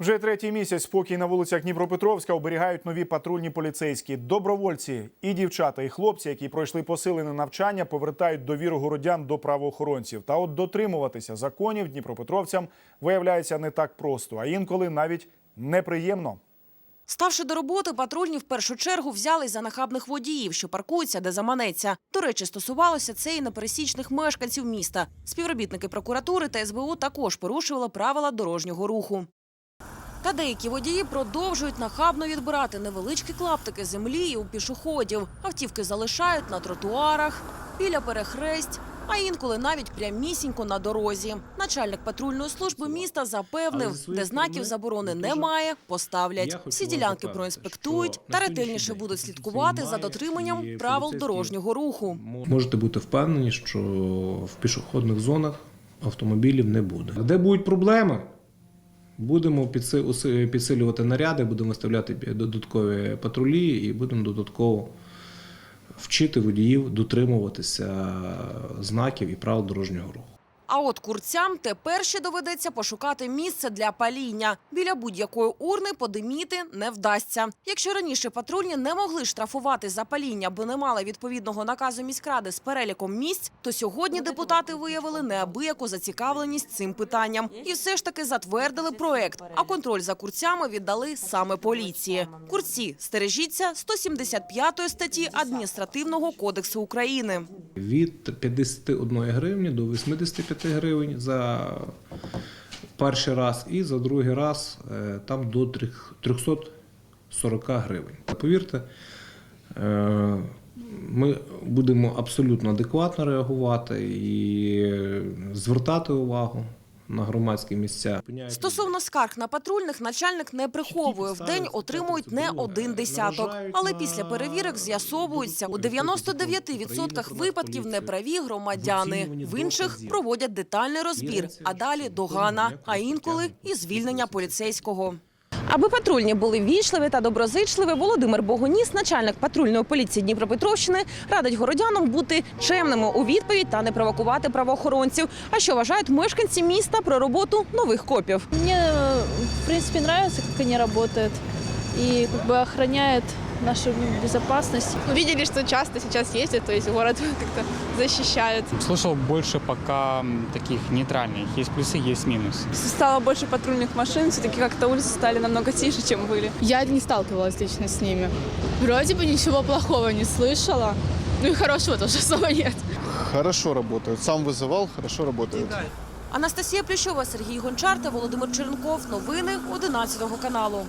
Вже третій місяць спокій на вулицях Дніпропетровська оберігають нові патрульні поліцейські. Добровольці і дівчата, і хлопці, які пройшли посилене навчання, повертають довіру городян до правоохоронців. Та от дотримуватися законів дніпропетровцям виявляється не так просто, а інколи навіть неприємно. Ставши до роботи, патрульні в першу чергу взялись за нахабних водіїв, що паркуються, де заманеться. До речі, стосувалося це і непересічних мешканців міста. Співробітники прокуратури та СБУ також порушували правила дорожнього руху. Та деякі водії продовжують нахабно відбирати невеличкі клаптики землі і у пішоходів. Автівки залишають на тротуарах, біля перехресть, а інколи навіть прямісінько на дорозі. Начальник патрульної служби міста запевнив, де знаків заборони немає, поставлять. Всі ділянки проінспектують та ретельніше будуть слідкувати за дотриманням правил дорожнього руху. Можете бути впевнені, що в пішохідних зонах автомобілів не буде. Де будуть проблеми? Будемо підсилювати наряди, будемо виставляти додаткові патрулі і будемо додатково вчити водіїв дотримуватися знаків і правил дорожнього руху. А от курцям тепер ще доведеться пошукати місце для паління. Біля будь-якої урни подиміти не вдасться. Якщо раніше патрульні не могли штрафувати за паління, бо не мали відповідного наказу міськради з переліком місць, то сьогодні депутати виявили неабияку зацікавленість цим питанням і все ж таки затвердили проект. А контроль за курцями віддали саме поліції. Курці стережіться 175 статті адміністративного кодексу України. Від 51 гривні до 85 гривень за перший раз і за другий раз е, там до 340 гривень. Повірте, е, ми будемо абсолютно адекватно реагувати і звертати увагу на громадські місця. Стосовно скарг на патрульних, начальник не приховує. В день отримують не один десяток. Але після перевірок з'ясовується, у 99% випадків неправі громадяни. В інших проводять детальний розбір, а далі догана, а інколи і звільнення поліцейського. Аби патрульні були вічливі та доброзичливі, Володимир Богоніс, начальник патрульної поліції Дніпропетровщини, радить городянам бути чемними у відповідь та не провокувати правоохоронців. А що вважають мешканці міста про роботу нових копів? Мені в принципі подобається, як вони працюють і якби бы охраняют нашу безопасность. Увидели, что часто сейчас ездят, то есть город как-то защищают. Слышал больше пока м, таких нейтральных. Есть плюсы, есть минусы. Стало больше патрульных машин, все-таки как-то улицы стали намного тише, чем были. Я не сталкивалась лично с ними. Вроде бы ничего плохого не слышала. Ну и хорошего тоже особо нет. Хорошо работают. Сам вызывал, хорошо работают. Анастасія Плющова, Сергій Гончар та Володимир Черенков. Новини 11 каналу.